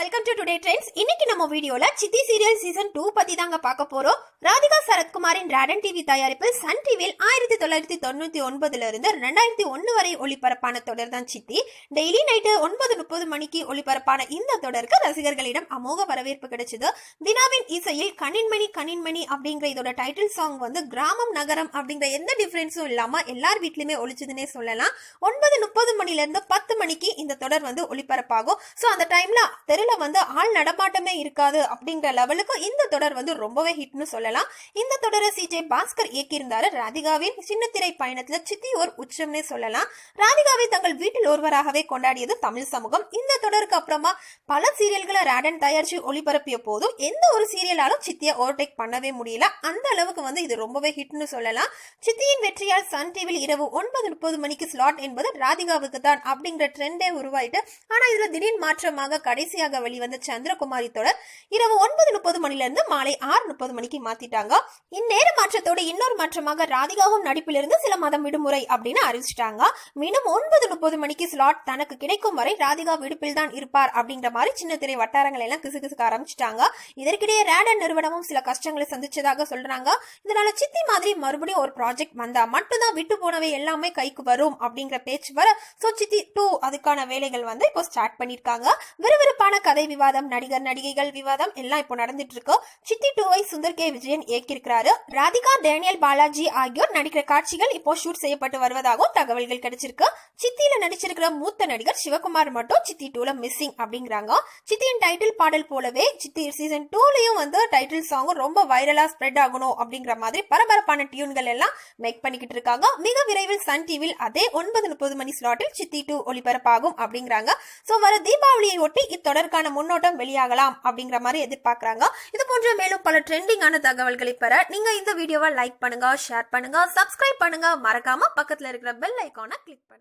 To today trends இன்னைக்கு நம்ம வீடியோல சித்தி சீரியல் சீசன் டூ பத்தி தாங்க பார்க்க போறோம். ராதிகா சரத்குமாரின் ராடன் டிவி தயாரிப்பில் சன் டிவியில் ஆயிரத்தி தொள்ளாயிரத்தி தொண்ணூத்தி ஒன்பதுல இருந்து ரெண்டாயிரத்தி ஒன்னு வரை ஒளிபரப்பான தொடர் தான் சித்தி. டெய்லி நைட்டு ஒன்பது முப்பது மணிக்கு ஒளிபரப்பான இந்த தொடருக்கு ரசிகர்களிடம் அமோக வரவேற்பு கிடைச்சது. தினாவின் இசையில் கணின்மணி கணின்மணி அப்படிங்கிற இதோட டைட்டில் சாங் வந்து கிராமம் நகரம் அப்படிங்கிற எந்த டிஃபரன்ஸும் இல்லாம எல்லார் வீட்லயுமே ஒழிச்சதுன்னே சொல்லலாம். ஒன்பது முப்பது மணில இருந்து பத்து மணிக்கு இந்த தொடர் வந்து ஒளிபரப்பாகும். சோ அந்த டைம்ல தெருல வந்து ஆள் நடமாட்டமே இருக்காது அப்படிங்கிற லெவலுக்கு இந்த தொடர் வந்து ரொம்பவே ஹிட்னு சொல்லலாம். இந்த தொடரை சிஜே பாஸ்கர் இயக்கியிருந்தாரு. ராதிகாவின் சின்னத்திரை பயணத்துல சித்தி ஒரு உச்சம்னே சொல்லலாம். ராதிகாவை தங்கள் வீட்டில் ஒருவராகவே கொண்டாடியது தமிழ் சமூகம். இந்த தொடருக்கு அப்புறமா பல சீரியல்களை ராடன் தயாரிச்சு ஒளிபரப்பிய போதும் எந்த ஒரு சீரியலாலும் சித்தியை ஓவர்டேக் பண்ணவே முடியல. அந்த அளவுக்கு வந்து இது ரொம்பவே ஹிட்னு சொல்லலாம். சித்தியின் வெற்றியால் சன் டிவியில் இரவு ஒன்பது முப்பது மணிக்கு ஸ்லாட் என்பது ராதிகாவுக்கு தான் அப்படிங்கிற ட்ரெண்டே உருவாயிட்டு ஆனா இதுல திடீர் மாற்றமாக கடைசியாக வெளிவந்த சந்திரகுமாரி தொடர் இரவு ஒன்பது முப்பது மணில இருந்து மாலை ஆறு முப்பது மணிக்கு மாத்திட்டாங்க. இந்நேர மாற்றத்தோடு இன்னொரு மாற்றமாக ராதிகாவும் நடிப்பிலிருந்து சில மதம் விடுமுறை அப்படின்னு அறிவிச்சிட்டாங்க. மீண்டும் ஒன்பது முப்பது மணிக்கு ஸ்லாட் தனக்கு கிடைக்கும் வரை ராதிகா விடுப்பில் தான் இருப்பார் அப்படிங்கிற மாதிரி சின்ன திரை வட்டாரங்கள் எல்லாம் கிசு கிசுக்க ஆரம்பிச்சிட்டாங்க. இதற்கிடையே ரேடன் நிறுவனமும் சில கஷ்டங்களை சந்திச்சதாக சொல்றாங்க. இதனால சித்தி மாதிரி மறுபடியும் ஒரு ப்ராஜெக்ட் வந்தா மட்டும்தான் விட்டு போனவை எல்லாமே கைக்கு வரும் அப்படிங்கிற பேச்சு வர சோ சித்தி டூ அதுக்கான வேலைகள் வந்து இப்போ ஸ்டார்ட் பண்ணிருக்காங்க. விறுவிறுப்பான கதை விவாதம் நடிகர் நடிகைகள் விவாதம் எல்லாம் இப்போ நடந்துட்டு இருக்கு சித்தி டூவை சுந்தர் கே. விஜயன் இயக்கியிருக்கிறாரு. ராதிகா டேனியல் பாலாஜி ஆகியோர் நடிக்கிற காட்சிகள் இப்போ ஷூட் செய்யப்பட்டு வருவதாகவும் தகவல்கள் கிடைச்சிருக்கு. சித்தியில நடிச்சிருக்கிற மூத்த நடிகர் சிவகுமார் மட்டும் சித்தி டூல மிஸ்ஸிங் அப்படிங்கிறாங்க. சித்தியின் டைட்டில் பாடல் போலவே சித்தி சீசன் டூலயும் வந்து டைட்டில் சாங்கும் ரொம்ப வைரலா ஸ்ப்ரெட் ஆகணும் அப்படிங்கிற மாதிரி பரபரப்பான டியூன்கள் எல்லாம் மேக் பண்ணிக்கிட்டு இருக்காங்க. மிக விரைவில் சன் டிவியில் அதே ஒன்பது முப்பது மணி ஸ்லாட்டில் சித்தி டூ ஒளிபரப்பாகும் அப்படிங்கிறாங்க. சோ வர தீபாவளியை ஒட்டி இத்தொடர்கான இத்தொடருக்கான முன்னோட்டம் வெளியாகலாம் அப்படிங்கிற மாதிரி எதிர்பார்க்கறாங்க. இது போன்ற மேலும் பல ட்ரெண்டிங்கான தகவல்களை பெற நீங்க இந்த வீடியோவை லைக் பண்ணுங்க ஷேர் பண்ணுங்க சப்ஸ்கிரைப் பண்ணுங்க. மறக்காம பக்கத்துல இருக்கிற பெல் ஐக்கானை கிளிக் பண்ணுங்க.